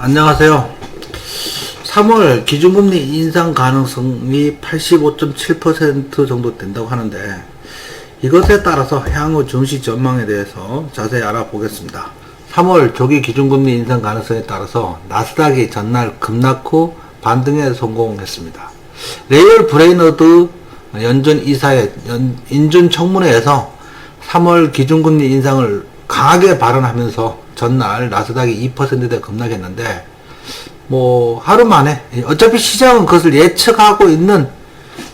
안녕하세요. 3월 기준금리 인상 가능성이 85.7% 정도 된다고 하는데 이것에 따라서 향후 증시 전망에 대해서 자세히 알아보겠습니다. 3월 조기 기준금리 인상 가능성에 따라서 나스닥이 전날 급락 후 반등에 성공했습니다. 레이얼 브레이너드 연준 이사의 연- 인준 청문회에서 3월 기준금리 인상을 강하게 발언하면서 전날 나스닥이 2%대 급락했는데 뭐 하루 만에 어차피 시장은 그것을 예측하고 있는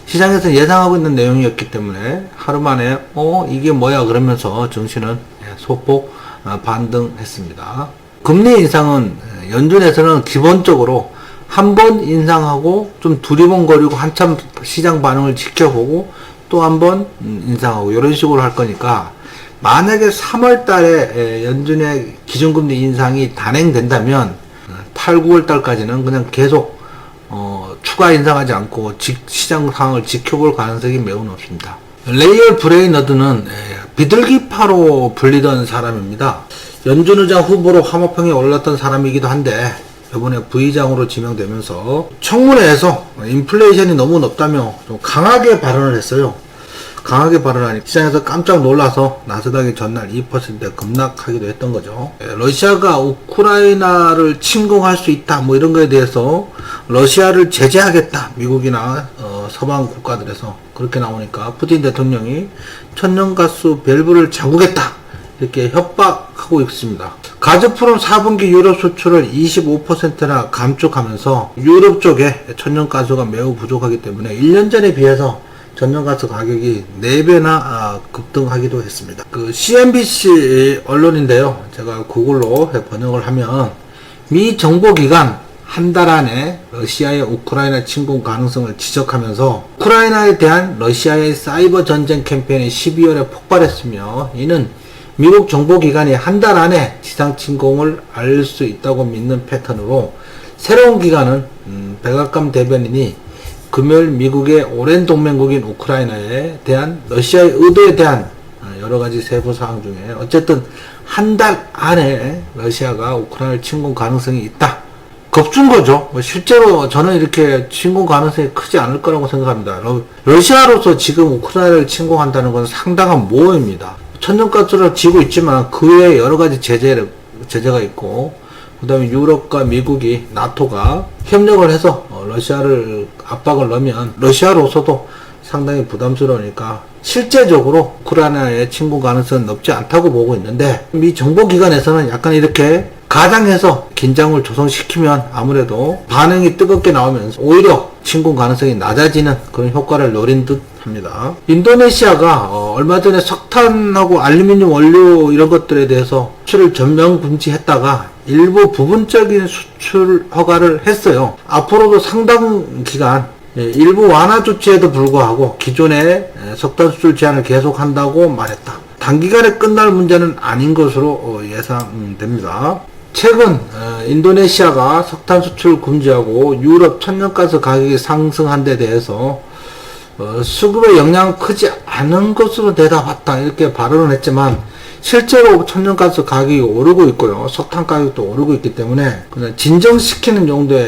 시장에서 예상하고 있는 내용이었기 때문에 하루 만에 어 이게 뭐야 그러면서 증시는 예, 소폭 어, 반등했습니다. 금리 인상은 예, 연준에서는 기본적으로 한 번 인상하고 좀 두리번거리고 한참 시장 반응을 지켜보고 또 한 번 인상하고 이런 식으로 할 거니까 만약에 3월 달에 예, 연준의 기준금리 인상이 단행된다면 8, 9월 달까지는 그냥 계속 어, 추가 인상하지 않고 지- 시장 상황을 지켜볼 가능성이 매우 높습니다. 레이얼 브레이너드는 예, 비둘기파로 불리던 사람입니다. 연준 의장 후보로 화마평에 올랐던 사람이기도 한데 이번에 부의장으로 지명되면서 청문회에서 인플레이션이 너무 높다며 좀 강하게 발언을 했어요. 강하게 발언하니 시장에서 깜짝 놀라서 나스닥이 전날 2%대 급락하기도 했던 거죠. 예, 러시아가 우크라이나를 침공할 수 있다 뭐 이런 거에 대해서 러시아를 제재하겠다 미국이나 어, 서방 국가들에서 그렇게 나오니까 푸틴 대통령이 천연가스 밸브를 잠그겠다 이렇게 협박하고 있습니다. 가즈프롬 4분기 유럽 수출을 25%나 감축하면서 유럽 쪽에 천연가스가 매우 부족하기 때문에 1년 전에 비해서 전년가스 가격이 4배나 아, 급등하기도 했습니다. 그 CNBC 언론인데요. 제가 구글로 번역을 하면 미 정보기관 한 달 안에 러시아의 우크라이나 침공 가능성을 지적하면서 우크라이나에 대한 러시아의 사이버 전쟁 캠페인이 12월에 폭발했으며 이는 미국 정보기관이 한 달 안에 지상 침공을 알 수 있다고 믿는 패턴으로 새로운 기간은 음, 백악관 대변인이 금요일 미국의 오랜 동맹국인 우크라이나에 대한 러시아의 의도에 대한 어, 여러 가지 세부 사항 중에 어쨌든 한 달 안에 러시아가 우크라이나를 침공 가능성이 있다. 겁준 거죠. 뭐 실제로 저는 이렇게 침공 가능성이 크지 않을 거라고 생각합니다. 러, 러시아로서 지금 우크라이나를 침공한다는 건 상당한 모험입니다. 천연가스를 지고 있지만 그 외에 여러 가지 제재, 제재가 있고, 그 다음에 유럽과 미국이, 나토가 협력을 해서 어, 러시아를 압박을 넣으면 러시아로서도 상당히 부담스러우니까 실제적으로 우크라이나의 침공 가능성은 높지 않다고 보고 있는데 미 정보기관에서는 약간 이렇게 가장해서 긴장을 조성시키면 아무래도 반응이 뜨겁게 나오면서 오히려 침공 가능성이 낮아지는 그런 효과를 노린 듯 합니다. 인도네시아가 어, 얼마 전에 석탄하고 알루미늄 원료 이런 것들에 대해서 수출을 전면 금지했다가 일부 부분적인 수출 허가를 했어요. 앞으로도 상당 기간 예, 일부 완화 조치에도 불구하고 기존의 에, 석탄 수출 제한을 계속한다고 말했다. 단기간에 끝날 문제는 아닌 것으로 어, 예상됩니다. 최근 어, 인도네시아가 석탄 수출 금지하고 유럽 천연가스 가격이 상승한 데 대해서 어, 수급의 영향은 크지 않은 것으로 대답했다 이렇게 발언을 했지만 실제로 천연가스 가격이 오르고 있고요 석탄 가격도 오르고 있기 때문에 그냥 진정시키는 정도의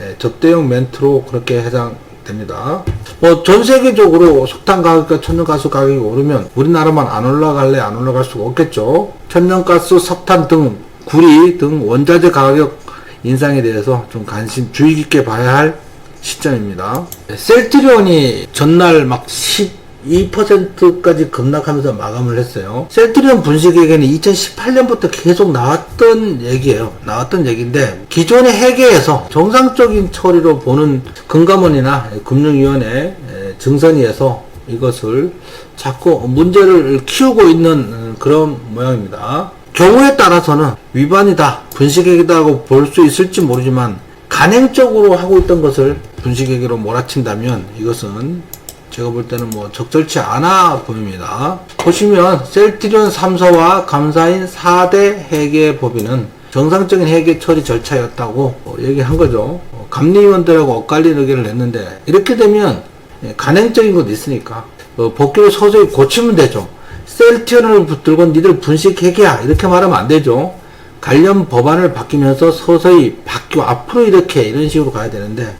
에, 접대용 멘트로 그렇게 해당 됩니다. 뭐 전 세계적으로 석탄 가격과 천연가스 가격이 오르면 우리나라만 안 올라갈래 안 올라갈 수가 없겠죠. 천연가스, 석탄 등 구리 등 원자재 가격 인상에 대해서 좀 관심 주의 깊게 봐야 할 시점입니다. 셀트리온이 전날 막 12%까지 급락하면서 마감을 했어요. 셀트리온 분식에게는 2018년부터 계속 나왔던 얘기예요. 나왔던 얘기인데 기존의 회계에서 정상적인 처리로 보는 금감원이나 금융위원회 증선위에서 이것을 자꾸 문제를 키우고 있는 그런 모양입니다. 경우에 따라서는 위반이다, 분식회계다고 볼 수 있을지 모르지만 간행적으로 하고 있던 것을 분식회계로 몰아친다면 이것은 제가 볼 때는 뭐 적절치 않아 보입니다. 보시면 셀트리온 3사와 감사인 4대 회계 법인은 정상적인 회계 처리 절차였다고 어, 얘기한 거죠. 어, 감리위원들하고 엇갈린 의견을 냈는데 이렇게 되면 예, 간행적인 것도 있으니까 어, 법규를 서서히 고치면 되죠. 셀트리온을 붙들고 니들 분식 회계야 이렇게 말하면 안 되죠. 관련 법안을 바뀌면서 서서히 바뀌고 앞으로 이렇게 이런 식으로 가야 되는데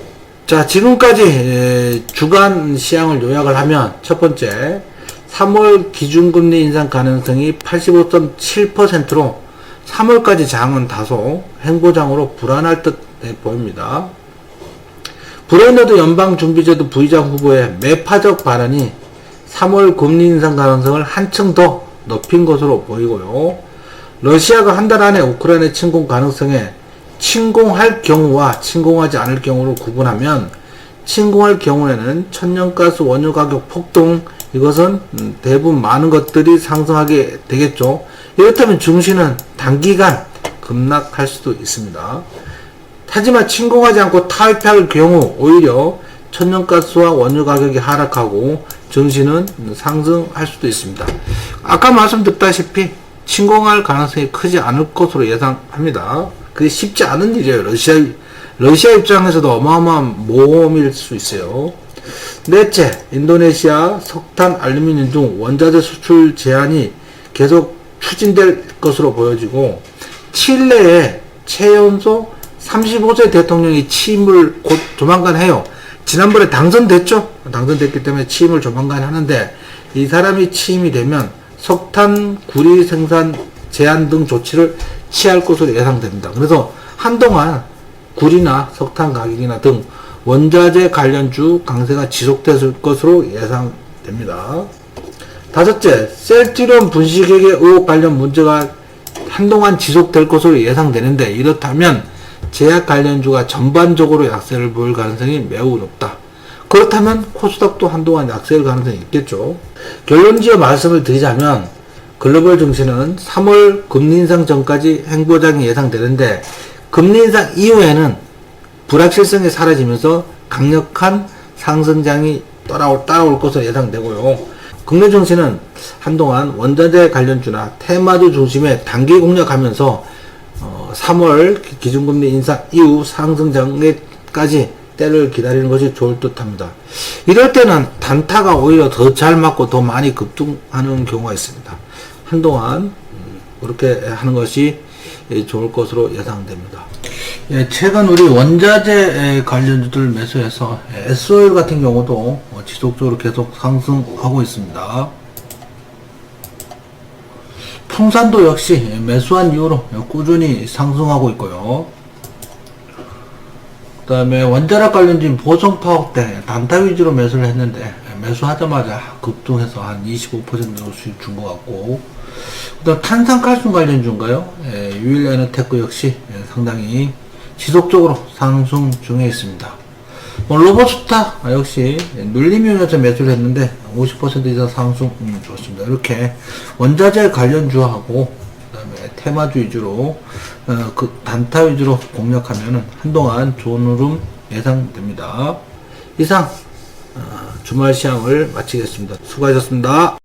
자 지금까지 에, 주간 시향을 요약을 하면 첫 번째 3월 기준금리 인상 가능성이 85.7%로 3월까지 장은 다소 행보장으로 불안할 듯 보입니다. 브레너드 연방준비제도 부의장 후보의 매파적 발언이 3월 금리 인상 가능성을 한층 더 높인 것으로 보이고요. 러시아가 한 달 안에 우크라이나 침공 가능성에 침공할 경우와 침공하지 않을 경우를 구분하면 침공할 경우에는 천연가스 원유 가격 폭등 이것은 음, 대부분 많은 것들이 상승하게 되겠죠. 이렇다면 증시는 단기간 급락할 수도 있습니다. 하지만 침공하지 않고 타협할 경우 오히려 천연가스와 원유 가격이 하락하고 증시는 상승할 수도 있습니다. 아까 말씀드렸다시피 침공할 가능성이 크지 않을 것으로 예상합니다. 그게 쉽지 않은 일이에요. 러시아 러시아 입장에서도 어마어마한 모험일 수 있어요. 넷째, 인도네시아 석탄, 알루미늄 등 원자재 수출 제한이 계속 추진될 것으로 보여지고 칠레의 최연소 35세 대통령이 취임을 곧 조만간 해요. 지난번에 당선됐죠? 당선됐기 때문에 취임을 조만간 하는데 이 사람이 취임이 되면 석탄, 구리 생산 제한 등 조치를 취할 것으로 예상됩니다. 그래서 한동안 구리나 석탄 가격이나 등 원자재 관련주 강세가 지속될 것으로 예상됩니다. 다섯째, 셀트리온 분식회계 의혹 관련 문제가 한동안 지속될 것으로 예상되는데 이렇다면 제약 관련주가 전반적으로 약세를 보일 가능성이 매우 높다. 그렇다면 코스닥도 한동안 약세일 가능성이 있겠죠. 결론지어 말씀을 드리자면 글로벌 증시는 3월 금리 인상 전까지 행보장이 예상되는데 금리 인상 이후에는 불확실성이 사라지면서 강력한 상승장이 따라올, 따라올 것으로 예상되고요. 국내 증시는 한동안 원자재 관련주나 테마주 중심의 단기 공략하면서 어, 3월 기준금리 인상 이후 상승장에까지 때를 기다리는 것이 좋을 듯 합니다. 이럴 때는 단타가 오히려 더 잘 맞고 더 많이 급등하는 경우가 있습니다. 한동안 음, 그렇게 하는 것이 예, 좋을 것으로 예상됩니다. 예, 최근 우리 원자재 관련주들 매수해서 SOL 같은 경우도 어, 지속적으로 계속 상승하고 있습니다. 풍산도 역시 매수한 이후로 꾸준히 상승하고 있고요. 그 다음에 원자력 관련주인 보성파워 때 단타 위주로 매수를 했는데 매수하자마자 급등해서 한 25% 정도 수익 준 것 같고 그 다음 탄산칼슘 관련주인가요? 예, 유일에너테크 역시 예, 상당히 지속적으로 상승 중에 있습니다. 뭐 로버스타 역시 눌림이면서 매수를 했는데 50% 이상 상승 음, 좋습니다. 이렇게 원자재 관련 주하고 그다음에 테마주 위주로 어, 그 단타 위주로 공략하면은 한동안 좋은 흐름 예상됩니다. 이상 어, 주말 시황을 마치겠습니다. 수고하셨습니다.